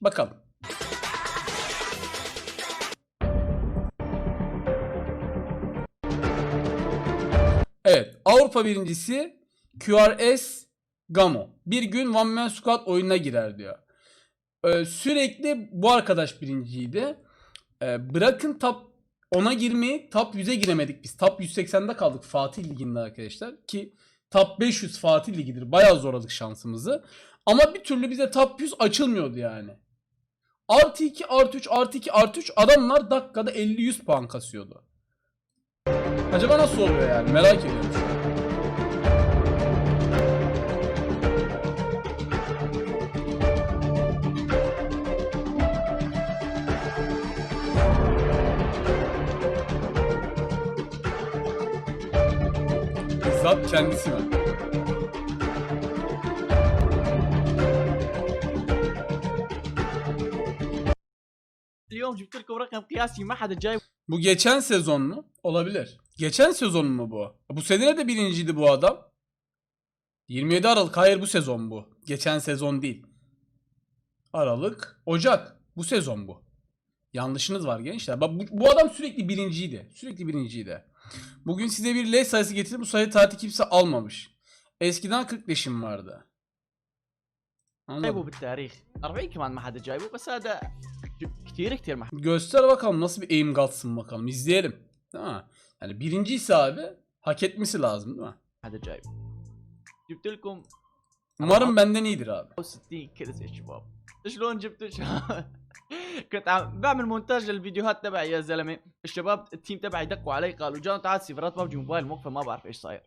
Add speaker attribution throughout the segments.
Speaker 1: Bakalım. Evet. Avrupa birincisi QRS Gamo. Bir gün One Man Squad oyununa girer diyor. Ee, sürekli bu arkadaş birinciydi. Ee, bırakın top 10'a girmeyi top 100'e giremedik biz. Top 180'de kaldık Fatih Ligi'nde arkadaşlar. Ki top 500 Fatih Ligi'dir. Bayağı zorladık şansımızı. Ama bir türlü bize top 100 açılmıyordu yani. Artı 2, artı 3, artı 2, artı 3 adamlar dakikada 50-100 puan kasıyordu. Acaba nasıl oluyor yani merak ediyorum Bizzat kendisi mi?
Speaker 2: اليوم جبت لكم رقم قياسي ما حدا جايب
Speaker 1: Bu geçen sezon mu? Olabilir. Geçen sezon mu bu? Bu sene de birinciydi bu adam. 27 Aralık. Hayır bu sezon bu. Geçen sezon değil. Aralık, Ocak. Bu sezon bu. Yanlışınız var gençler. Bak bu, bu adam sürekli birinciydi. Sürekli birinciydi. Bugün size bir L sayısı getirip bu sayı tatil kimse almamış. Eskiden 40 leşim vardı.
Speaker 2: جايبه
Speaker 1: Anladım.
Speaker 2: بالتاريخ 40 كمان ما حدا جايبه بس هذا ج- كثير كثير ما
Speaker 1: Göster bakalım nasıl bir aim gatsın bakalım. İzleyelim. Değil mi? Yani birinciyse abi hak etmesi lazım değil mi?
Speaker 2: حدا جايبه جبت لكم
Speaker 1: Umarım benden iyidir abi.
Speaker 2: 60 كرز يا شباب شلون جبتوا كنت عم بعمل مونتاج للفيديوهات تبعي يا زلمه الشباب التيم تبعي دقوا علي قالوا جانا تعال سيفرات ببجي موبايل موقفه ما بعرف إيش صاير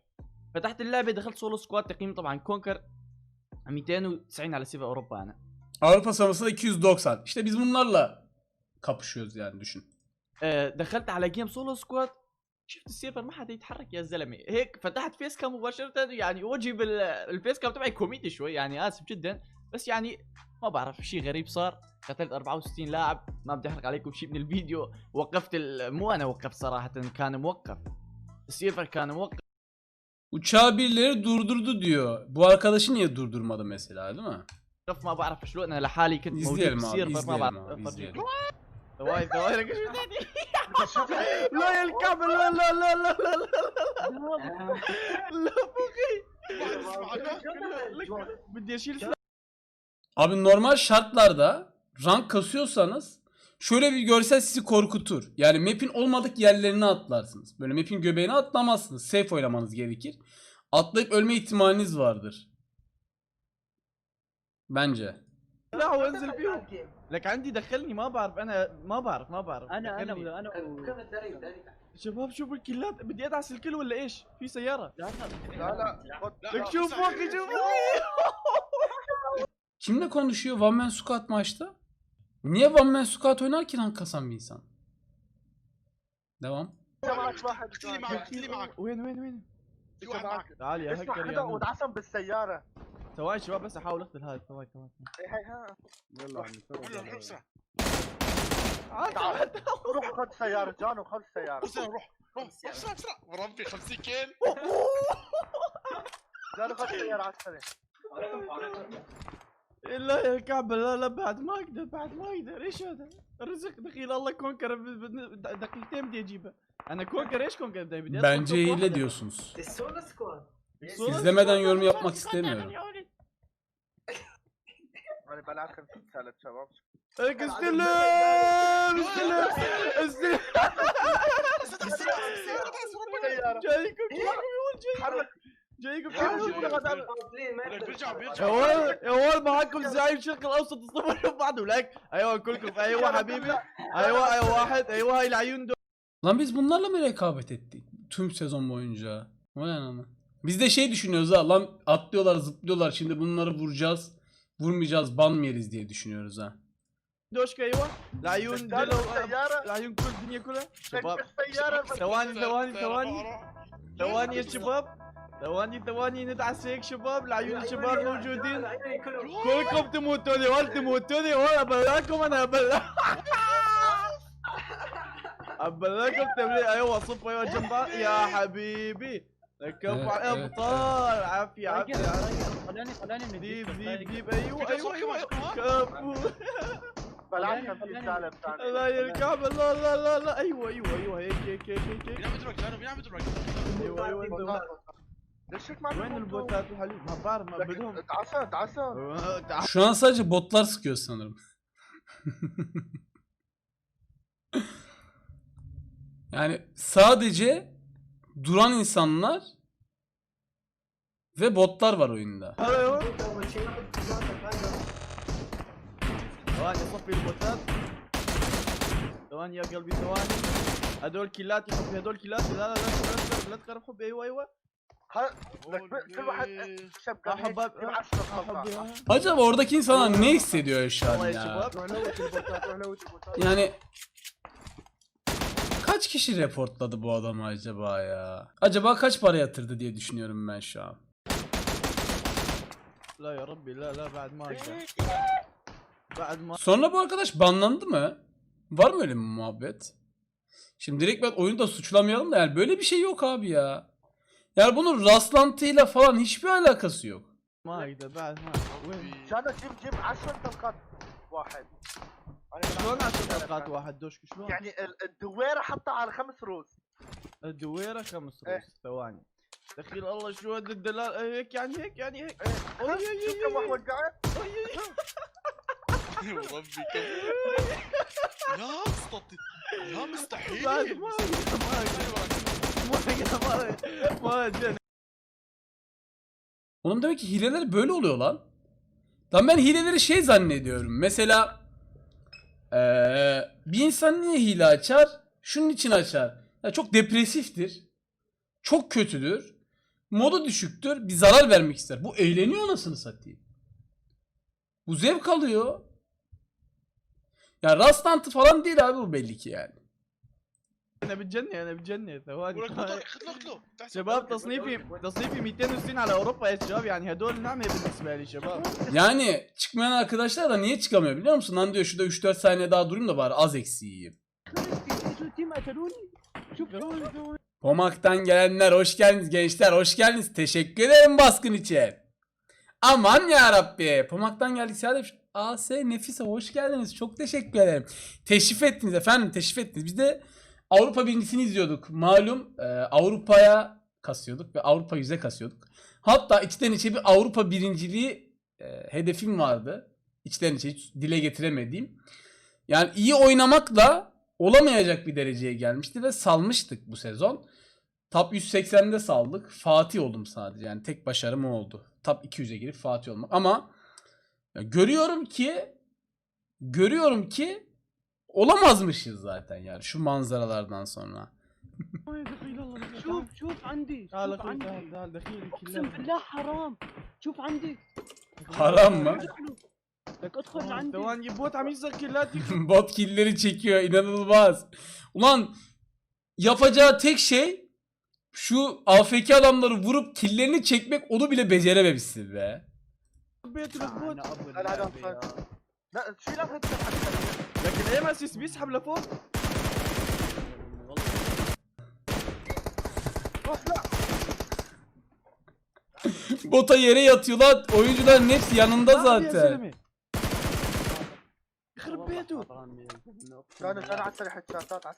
Speaker 2: فتحت اللعبه دخلت سولو سكواد تقييم طبعا كونكر 290 على سيفا اوروبا أنا
Speaker 1: Avrupa sıralamasında 290. İşte biz bunlarla kapışıyoruz yani düşün.
Speaker 2: آه، دخلت على جيم سولو سكواد شفت السيرفر ما حدا يتحرك يا زلمة. هيك فتحت فيس كام مباشرة يعني وجهي بالفيس كام تبعي كوميدي شوي يعني آسف جدا. بس يعني ما بعرف شيء غريب صار. قتلت 64 لاعب ما بدي أحرق عليكم شيء من الفيديو. وقفت ال... مو أنا وقفت صراحة كان موقف. السيرفر كان موقف.
Speaker 1: Uçağı birileri durdurdu diyor. Bu arkadaşı niye durdurmadı mesela değil mi?
Speaker 2: ما؟ بعرف شلون أنا لحالي كنت موجود بالسيرفر ما بعرف.
Speaker 1: izleyelim.
Speaker 2: ثواني ثواني لك شو تاني لا يا الكعب لا لا لا لا لا لا لا فوقي بدي اشيل
Speaker 1: Abi normal şartlarda rank kasıyorsanız şöyle bir görsel sizi korkutur. Yani map'in olmadık yerlerine atlarsınız. Böyle map'in göbeğine atlamazsınız. Safe oynamanız gerekir. Atlayıp ölme ihtimaliniz vardır. Bence.
Speaker 2: لا وانزل فيهم. لك عندي دخلني ما بعرف. أنا ما بعرف ما بعرف.
Speaker 3: أنا أنا
Speaker 2: دخلني.
Speaker 3: أنا
Speaker 2: شباب شوفوا الكلات. بدي أدعس الكل ولا إيش؟ في سيارة.
Speaker 3: لا
Speaker 4: لا.
Speaker 2: لك شوف فوقي شوف.
Speaker 1: Kimle konuşuyor? One Man Squad maçta? Niye One Man Squad oynar ki rank kasan bir insan? Devam.
Speaker 4: اللي معك اللي معك
Speaker 2: وين وين وين تعال يا هكر يا نوب.
Speaker 4: ودعسهم بالسيارة
Speaker 2: ثواني شباب بس أحاول أقتل هاي ثواني ثواني
Speaker 4: هي هي ها.
Speaker 5: يلا عم
Speaker 4: قول له اسرع
Speaker 2: تعال.
Speaker 4: روح خذ سيارة جانو خذ سيارة.
Speaker 5: اسرع روح. روح. اسرع اسرع وربي 50 كيل.
Speaker 4: جانو خذ سيارة على السريع
Speaker 2: لا يا كعبة لا لا بعد ما أقدر بعد ما أقدر. إيش هذا؟ الرزق دخيل الله كونكر ب- ب- دقيقتين بدي أجيبه. أنا كونكر إيش كونكر؟ بدي بدي أدخل
Speaker 1: Bence hile diyorsunuz. İzlemeden
Speaker 2: سكواد.
Speaker 1: yorum yapmak istemiyorum.
Speaker 4: انا بلعبكم ثالث شباب
Speaker 2: لك استلم استلم استلم
Speaker 4: سيارة
Speaker 2: جايكم جايكم يا ولد جايكم
Speaker 4: حرك
Speaker 2: جايكم
Speaker 5: لك بيرجع
Speaker 2: يا
Speaker 5: بيرجع
Speaker 2: ولد يا ولد معاكم زعيم الشرق الاوسط الصبر بعد ولك ايوه كلكم ايوه حبيبي ايوه ايوه واحد ايوه هاي العيون دول
Speaker 1: Lan biz bunlarla mı rekabet ettik? Tüm sezon boyunca. Vay anam. Biz de şey düşünüyoruz ha. Lan atlıyorlar zıplıyorlar. Şimdi bunları vuracağız. Vurmayacağız ban mı yeriz diye düşünüyoruz ha.
Speaker 2: دوشكا ايوه العيون
Speaker 4: جانو
Speaker 2: دول
Speaker 4: بالسيارة
Speaker 2: العيون كل الدنيا كلها شباب
Speaker 4: بالسيارة
Speaker 2: ثواني ثواني ثواني ثواني يا شباب ثواني ثواني ندعس هيك شباب العيون الشباب موجودين كلكم تموتون يا ولد تموتون يا ولد ابلاكم انا ابلا ابلاكم تملي ايوه صف ايوه جنبها يا حبيبي لكم
Speaker 1: إيه، إيه،
Speaker 2: ابطال عافيه عافيه عافيه
Speaker 3: خلاني خلاني من
Speaker 2: ديب
Speaker 3: الديب
Speaker 2: ديب ديب ايوه
Speaker 5: في
Speaker 2: ايوه
Speaker 5: كمان،
Speaker 2: ايوه
Speaker 5: كمان.
Speaker 2: كفو
Speaker 4: بلعت
Speaker 3: خلاني-
Speaker 4: 50
Speaker 3: خلاني-
Speaker 4: سالب ثاني
Speaker 2: لا يا الكعبة لا لا لا لا ايوه ايوه ايوه هيك هيك هيك هيك
Speaker 5: مين
Speaker 2: هيك
Speaker 5: عم يضربك جانو مين عم يضربك
Speaker 2: ايوه ايوه انت
Speaker 4: ليش هيك ما
Speaker 2: وين البوتات الحلوين ما بعرف ما بدهم
Speaker 4: تعسان تعسان
Speaker 2: تعال
Speaker 1: Şu an sadece botlar sıkıyor sanırım. yani sadece duran insanlar ve botlar var oyunda.
Speaker 2: ايوه ثواني صفي البوتات ثواني يا قلبي ثواني هدول كيلات يا حبي هدول كيلات لا لا لا لا تقرب لا تقرب حبي ايوه ايوه
Speaker 4: ه- لك ب- كل واحد شاب
Speaker 2: اه
Speaker 4: قال هيك
Speaker 2: حباب
Speaker 4: جيب
Speaker 2: اه
Speaker 4: 10
Speaker 2: آه، حبي
Speaker 4: خلطة
Speaker 2: اه
Speaker 1: Acaba oradaki insanlar ne hissediyor şu an
Speaker 2: والله يا
Speaker 1: ya?
Speaker 2: شباب
Speaker 1: Yani kaç kişi reportladı bu adamı acaba ya? Acaba kaç para yatırdı diye düşünüyorum ben şu an.
Speaker 2: لا يا ربي لا لا بعد ما اقدر بعد ما
Speaker 1: Sonra bu arkadaş banlandı mı? Var mı öyle bir muhabbet? Şimdi direkt ben oyunu da suçlamayalım da yani böyle bir şey yok abi ya. Yani bunun rastlantıyla falan hiçbir alakası yok.
Speaker 2: ما اقدر بعد ما وين
Speaker 4: جانا جيب جيب 10 طلقات واحد أنا
Speaker 2: شلون
Speaker 4: بلعب
Speaker 2: 10
Speaker 4: سالب
Speaker 2: دقائق
Speaker 4: ثاني.
Speaker 2: واحد دوشك شلون؟
Speaker 4: يعني ال- الدويره حطها على خمس روز
Speaker 2: الدويره خمس
Speaker 4: إيه.
Speaker 2: روس ثواني دخيل الله شو هاد الدلال هيك يعني هيك يعني هيك
Speaker 4: إيه،
Speaker 2: أوي، أوي،
Speaker 4: شوف
Speaker 2: أوي،
Speaker 4: كم
Speaker 2: أوي.
Speaker 4: واحد وقعت
Speaker 5: وربي كم لا مستطيع لا مستحيل
Speaker 2: بعد ما أقدر، ما أقدر، ما أقدر، ما أقدر، ما أقدر.
Speaker 1: Oğlum demek ki hileler böyle oluyor lan. Lan ben hileleri şey zannediyorum. Mesela eee, bir insan niye hile açar? Şunun için açar. Ya çok depresiftir. Çok kötüdür. Modu düşüktür. Bir zarar vermek ister. Bu eğleniyor anasını satayım. Bu zevk alıyor. Ya rastlantı falan değil abi bu belli ki yani.
Speaker 2: انا بتجنن انا بتجنن ثواني
Speaker 5: ولك
Speaker 2: ثواني.
Speaker 5: اقتله اقتله تحسب.
Speaker 2: شباب تصنيفي تصنيفي 260 على اوروبا يا شباب يعني هدول نعمه بالنسبه لي شباب
Speaker 1: Yani çıkmayan arkadaşlar da niye çıkamıyor biliyor musun? Lan diyor şurada 3-4 saniye daha durayım da bari az eksi yiyeyim.
Speaker 3: التيم قتلوني شوف
Speaker 1: Pomak'tan gelenler hoş geldiniz gençler hoş geldiniz. Teşekkür ederim baskın için. Aman ya Rabbi. Pomak'tan geldik sadece. AS Nefise hoş geldiniz. Çok teşekkür ederim. Teşrif ettiniz efendim teşrif ettiniz. Biz de Avrupa birincisini izliyorduk. Malum e, Avrupa'ya kasıyorduk ve Avrupa 100'e kasıyorduk. Hatta içten içe bir Avrupa birinciliği e, hedefim vardı. İçten içe hiç dile getiremediğim. Yani iyi oynamakla olamayacak bir dereceye gelmişti ve salmıştık bu sezon. Top 180'de saldık. Fatih oldum sadece. Yani tek başarım o oldu. Top 200'e girip Fatih olmak. Ama ya görüyorum ki görüyorum ki olamazmışız zaten yani şu manzaralardan sonra.
Speaker 3: شوف شوف عندي
Speaker 2: تعال
Speaker 3: شوف
Speaker 2: اخوي
Speaker 3: عندي
Speaker 2: تعال تعال دخيلي
Speaker 3: اقسم
Speaker 2: كلها
Speaker 3: بالله حرام شوف عندي
Speaker 1: Haram mı?
Speaker 3: لك ادخل عندي
Speaker 2: ثواني بوت عم يزر كيلات
Speaker 1: Bot killleri çekiyor inanılmaz. Ulan yapacağı tek şey şu AFK adamları vurup killerini çekmek onu bile becerememişsin be.
Speaker 2: بيت البوت
Speaker 4: لا هذا صار. لا شيل هذا
Speaker 2: لكن ايه ماسيس بيسحب لفوق
Speaker 1: Bota yere yatıyorlar. Oyuncuların hepsi yanında
Speaker 2: تعال يا
Speaker 1: zaten.
Speaker 2: زلمة. يخرب بيته
Speaker 4: كانوا كانوا على السريح الشاتات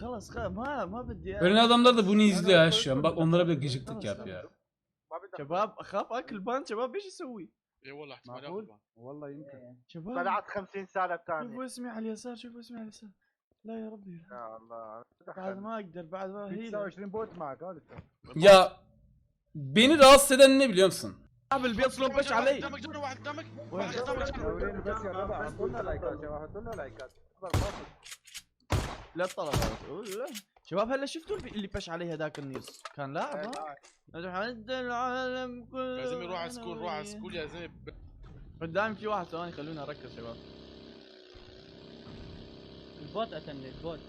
Speaker 2: خلاص خلاص ما ما بدي
Speaker 1: Ölen adamlar da bunu izliyor ha şu an. Bak onlara bir gıcıklık yap ya.
Speaker 4: ما بدك
Speaker 2: شباب اخاف اكل بان شباب ايش اسوي؟
Speaker 5: اي والله احتمال
Speaker 3: معقول؟
Speaker 5: ياخذ
Speaker 3: والله يمكن
Speaker 2: شباب
Speaker 4: بلعت 50 سالب ثاني
Speaker 2: شوفوا اسمي على اليسار شوفوا اسمي على اليسار لا يا ربي
Speaker 4: يا الله
Speaker 2: بعد ما اقدر بعد ما هي
Speaker 3: 29 بوت معك قالت
Speaker 1: Ya beni rahatsız eden ne biliyor musun?
Speaker 2: صاحب البيت صلوب بش علي
Speaker 5: قدامك جانو واحد قدامك
Speaker 2: وين؟
Speaker 5: واحد قدامك جانو
Speaker 3: دوريني بس يا ربع حطوا لنا لايكات يا واحد حطوا لنا لايكات
Speaker 2: لا طلب شباب هلا شفتوا اللي بش علي هذاك النيس كان لاعب ها؟ نتحدى العالم كله.
Speaker 5: يا زلمة روح على سكول روح على سكول يا زلمة.
Speaker 2: قدامي في واحد ثواني خلوني اركز شباب.
Speaker 3: البوت قتلني البوت.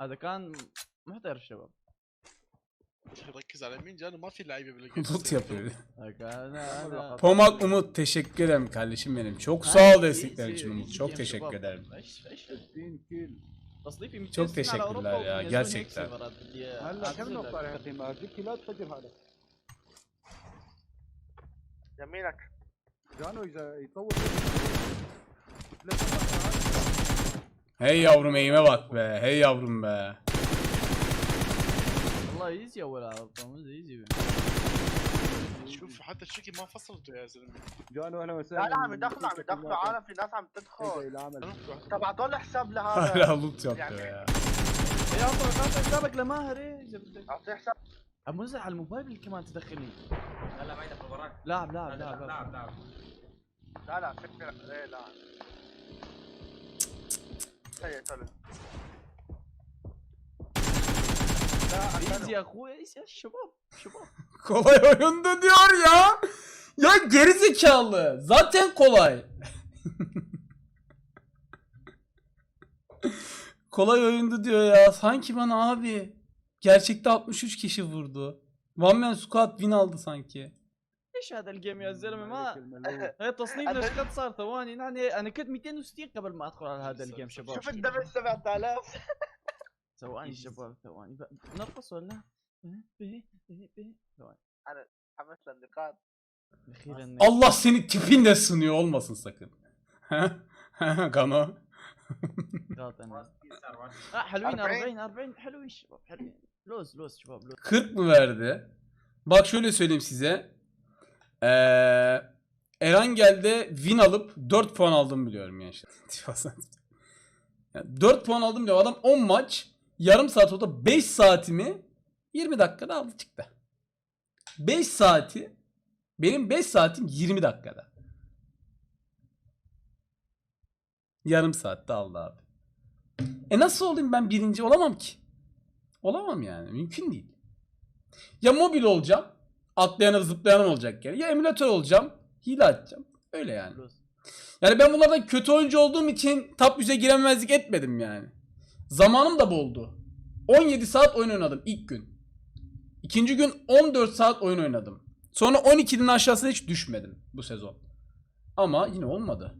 Speaker 2: هذا كان محترف شباب.
Speaker 5: ركز على مين جاني ما في لعيبه بالجيم
Speaker 1: Umut yapıyor.
Speaker 2: هذا كان انا
Speaker 1: Pomak Umut teşekkür ederim kardeşim benim. Çok sağ ol destekler için Umut. Çok teşekkür ederim.
Speaker 2: ايش ايش
Speaker 3: 60 كيل
Speaker 2: تصنيفي 200
Speaker 1: Çok
Speaker 2: سنة على
Speaker 1: teşekkürler
Speaker 2: أوروبا
Speaker 1: ya,
Speaker 2: وبينزلون هيك
Speaker 1: gerçekten.
Speaker 2: سيرفرات. بدي
Speaker 3: هلا كم
Speaker 2: أعتذر
Speaker 3: نقطة
Speaker 2: لك.
Speaker 3: يا اخي ما جيب كيلات فجر حالك
Speaker 4: يمينك
Speaker 3: جانو اذا يطول
Speaker 1: Hey yavrum eğime bak be. Hey yavrum be.
Speaker 2: والله ايزي اول عرض ايزي
Speaker 5: شوف حتى الشكل ما فصلته يا زلمة.
Speaker 3: جانو أهلا
Speaker 4: لا
Speaker 3: وسهلا
Speaker 4: لا عم يدخلوا عم يدخلوا عالم في ناس عم تدخل.
Speaker 3: إلى عمل.
Speaker 4: تبعتوا لي حساب لهذا.
Speaker 1: loot yapıyor ya.
Speaker 2: يا عطوا اعطي حسابك لماهر إيه؟ إذا بدك.
Speaker 4: أعطيه حساب.
Speaker 2: عم نزل على الموبايل كمان تدخلني.
Speaker 6: هلا معي في وراك.
Speaker 2: لاعب لاعب لاعب لاعب.
Speaker 6: لاعب لاعب.
Speaker 4: لا لا فكر إيه لا. سيء سلم لا
Speaker 2: ايزي
Speaker 4: أكلوا.
Speaker 2: يا اخوي ايزي يا شباب شباب
Speaker 1: Kolay oyundu diyor ya. Ya geri zekalı. Zaten kolay. kolay oyundu diyor ya. Sanki bana abi gerçekte 63 kişi vurdu. One Man Squad win aldı sanki.
Speaker 2: ايش هذا الجيم يا زلمه ما
Speaker 3: الملوك.
Speaker 2: هي تصنيفنا ايش قد صار ثواني يعني انا كنت 260 قبل ما ادخل على هذا الجيم شباب
Speaker 4: شوف الدمج 7000
Speaker 2: ثواني شباب ثواني ب- نرقص ولا؟ ثواني
Speaker 4: حمس للنقاط
Speaker 2: اخيرا
Speaker 1: Allah seni tipinle sınıyor olmasın sakın. Gano.
Speaker 2: نقاط انا
Speaker 6: صار واحد.
Speaker 2: آه حلوين
Speaker 4: 40.
Speaker 2: 40 40 حلوين شباب حلوين لوز لوز شباب لوز
Speaker 1: 40 mı verdi? Bak şöyle söyleyeyim size. Ee, Erangel'de win alıp 4 puan aldım biliyorum gençler. Yani 4 puan aldım diyor. Adam 10 maç yarım saat oldu 5 saatimi 20 dakikada aldı çıktı. 5 saati benim 5 saatim 20 dakikada. Yarım saatte aldı abi. E nasıl olayım ben birinci olamam ki. Olamam yani mümkün değil. Ya mobil olacağım. Atlayanım zıplayanım olacak yani. Ya emülatör olacağım. Hile atacağım. Öyle yani. Yani ben bunlardan kötü oyuncu olduğum için top 100'e girememezlik etmedim yani. Zamanım da boldu. 17 saat oyun oynadım ilk gün. İkinci gün 14 saat oyun oynadım. Sonra 12'nin aşağısına hiç düşmedim bu sezon. Ama yine olmadı.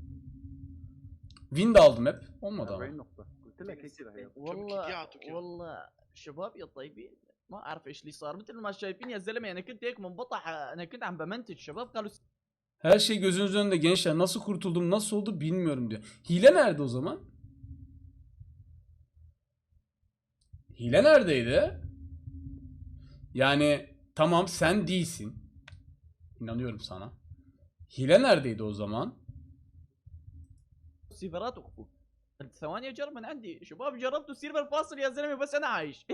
Speaker 1: Win de aldım hep. Olmadı ama.
Speaker 3: 40 نقطة قلت لك هيك كذا هي
Speaker 2: والله
Speaker 5: كيكيات وكذا.
Speaker 2: والله شباب يا طيبين ما اعرف ايش اللي صار مثل ما شايفين يا زلمه انا كنت هيك منبطح انا كنت عم بمنتج شباب قالوا
Speaker 1: Her şey gözünüzün önünde gençler. Nasıl kurtuldum, nasıl oldu bilmiyorum diyor. Hile nerede o zaman? Hile neredeydi? Yani tamam sen değilsin. İnanıyorum sana. Hile neredeydi o zaman?
Speaker 2: سيرفرات وقفوا ثواني اجرب من عندي شباب جربتوا السيرفر فاصل يا زلمه بس انا عايش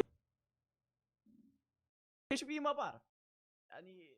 Speaker 2: ايش فيه ما بعرف يعني